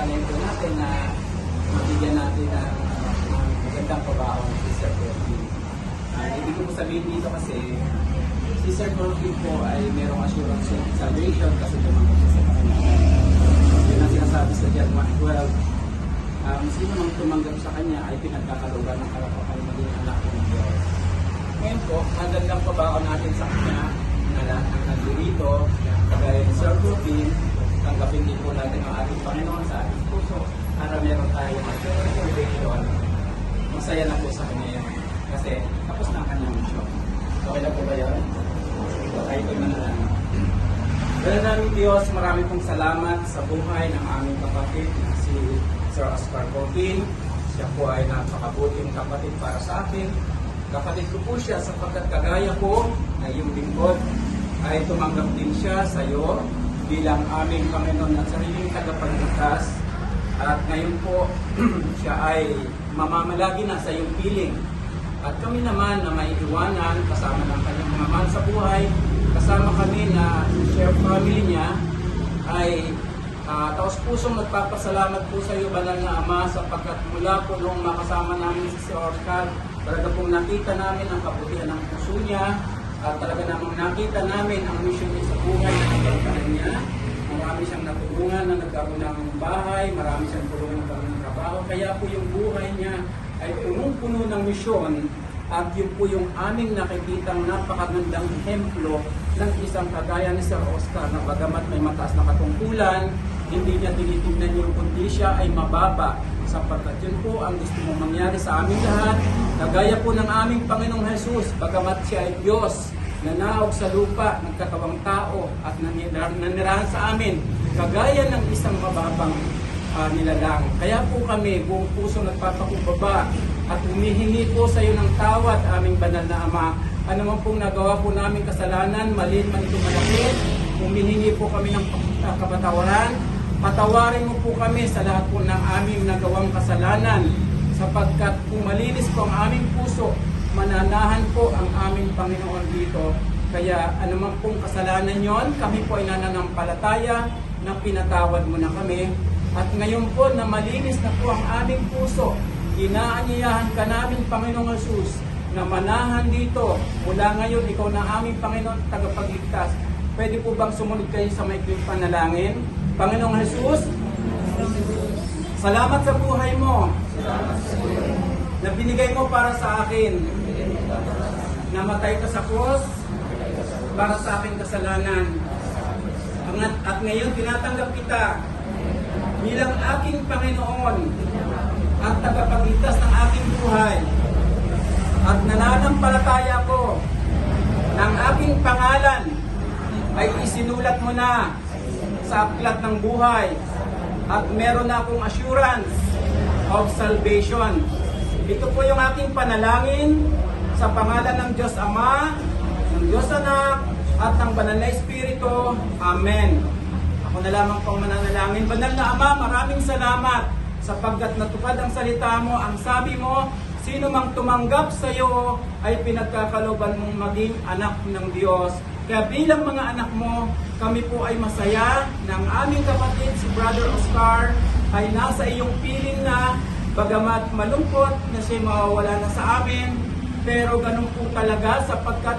po natin na mabigyan natin ng ng magandang pabaon si Sir Corvin. Uh, ibig ko sabihin dito kasi si Sir Corvin po ay merong assurance of salvation kasi tumanggap siya sa Panginoon. Yun ang sinasabi sa Jeremiah 12. Um, sino mang tumanggap sa Kanya ay pinagkakalugan ng karapatan maging anak ng Diyos. Ngayon po, magandang pabaon natin sa Kanya na lahat ng nandito, kagaya ni Sir Corvin, tanggapin din po natin ang ating Panginoon sa ating puso para meron tayong salvation. Masaya na po sa Kanya. Kasi tapos na ang kanyang mission. Okay na po ba yun? So, tayo ko'y manalangin. Dahil namin Diyos, marami pong salamat sa buhay ng aming kapatid na si Sir Oscar Corvin. Siya po ay napakabuting kapatid para sa akin. Kapatid ko po siya sapagkat kagaya ko na iyong lingkod ay tumanggap din siya sa iyo bilang aming Panginoon at sariling tagapagligtas. At ngayon po, siya ay mamamalagi na sa iyong piling. At kami naman na may iwanan kasama ng kanyang mga mahal sa buhay, kasama kami na share family niya, ay uh, taos pusong nagpapasalamat po sa iyo, Banal na Ama, sapagkat mula po nung makasama namin si Sir Oscar, talaga pong nakita namin ang kabutihan ng puso niya, at talaga namang nakita namin ang mission niya sa buhay na nagkaroon niya. Marami siyang natulungan na nagkaroon ng bahay, marami siyang tulungan na nagkaroon ng trabaho, kaya po yung buhay niya ay punong-puno ng misyon at yun po yung aming nakikitang napakagandang ehemplo ng isang kagaya ni Sir Oscar na bagamat may mataas na katungkulan, hindi niya tinitingnan yung kundi siya ay mababa sapagkat yun po ang gusto mong mangyari sa aming lahat. Kagaya po ng aming Panginoong Jesus, bagamat siya ay Diyos, nanaog sa lupa, nagkatawang tao at nanirahan sa amin, kagaya ng isang mababang uh, nilalang. Kaya po kami, buong puso nagpapakumbaba at humihingi po sa iyo ng tawad, aming banal na Ama. Ano man pong nagawa po namin kasalanan, maliit man ito malaki, humihingi po kami ng uh, kapatawaran. Patawarin mo po kami sa lahat po ng aming nagawang kasalanan sapagkat kung malinis po ang aming puso, mananahan po ang aming Panginoon dito. Kaya anuman pong kasalanan yon, kami po ay nananampalataya na pinatawad mo na kami at ngayon po na malinis na po ang aming puso, inaanyayahan ka namin, Panginoong Jesus, na manahan dito. Mula ngayon, ikaw na aming Panginoon tagapagligtas. Pwede po bang sumunod kayo sa may panalangin? Panginoong Jesus, salamat sa buhay mo. Na binigay mo para sa akin. Namatay ka sa cross para sa aking kasalanan. At, ngayon, tinatanggap kita bilang aking Panginoon at tagapagligtas ng aking buhay at nananampalataya ko ng aking pangalan ay isinulat mo na sa aklat ng buhay at meron na akong assurance of salvation. Ito po yung aking panalangin sa pangalan ng Diyos Ama, ng Diyos Anak, at ng Banal na Espiritu. Amen. Ako na lamang pong mananalangin. Banal na Ama, maraming salamat sapagkat natupad ang salita mo, ang sabi mo, sino mang tumanggap sa iyo ay pinagkakaloban mong maging anak ng Diyos. Kaya bilang mga anak mo, kami po ay masaya ng aming kapatid si Brother Oscar ay nasa iyong piling na bagamat malungkot na siya mawawala na sa amin, pero ganun po talaga sapagkat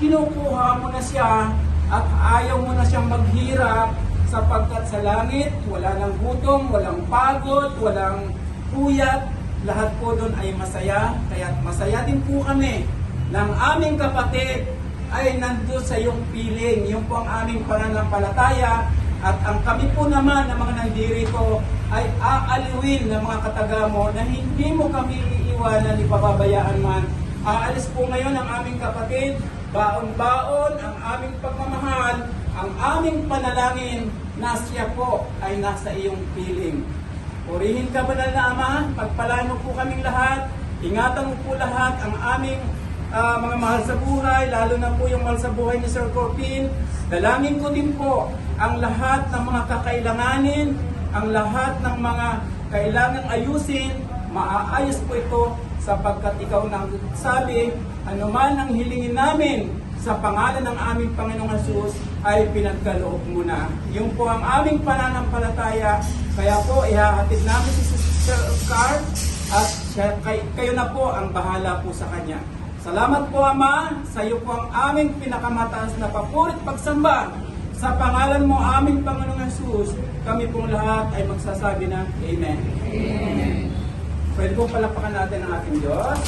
kinukuha mo na siya at ayaw mo na siyang maghirap sapagkat sa langit wala nang gutom, walang pagod, walang puyat, lahat po doon ay masaya. Kaya masaya din po kami ng aming kapatid ay nandun sa iyong piling. Yung po ang aming pananampalataya at ang kami po naman ng mga nandirito ay aaliwin ng mga kataga mo na hindi mo kami iiwanan ni pababayaan man. Aalis po ngayon ang aming kapatid, baon-baon ang aming pagmamahal, ang aming panalangin na siya po ay nasa iyong piling. Purihin ka banal na Ama, pagpalaan mo po kaming lahat, ingatan mo po lahat ang aming ah, mga mahal sa buhay, lalo na po yung mahal sa buhay ni Sir Corpin. Dalangin ko din po ang lahat ng mga kakailanganin, ang lahat ng mga kailangang ayusin, maaayos po ito sapagkat ikaw nang sabi, anuman ang hilingin namin sa pangalan ng aming Panginoong Jesus, ay pinagkaloob mo na. Yung po ang aming pananampalataya, kaya po ihahatid namin si Sister Carl at kayo na po ang bahala po sa kanya. Salamat po Ama, sa iyo po ang aming pinakamataas na papurit pagsamba. Sa pangalan mo aming Panginoong Jesus, kami pong lahat ay magsasabi ng Amen. Amen. Pwede pong palapakan natin ang ating Diyos.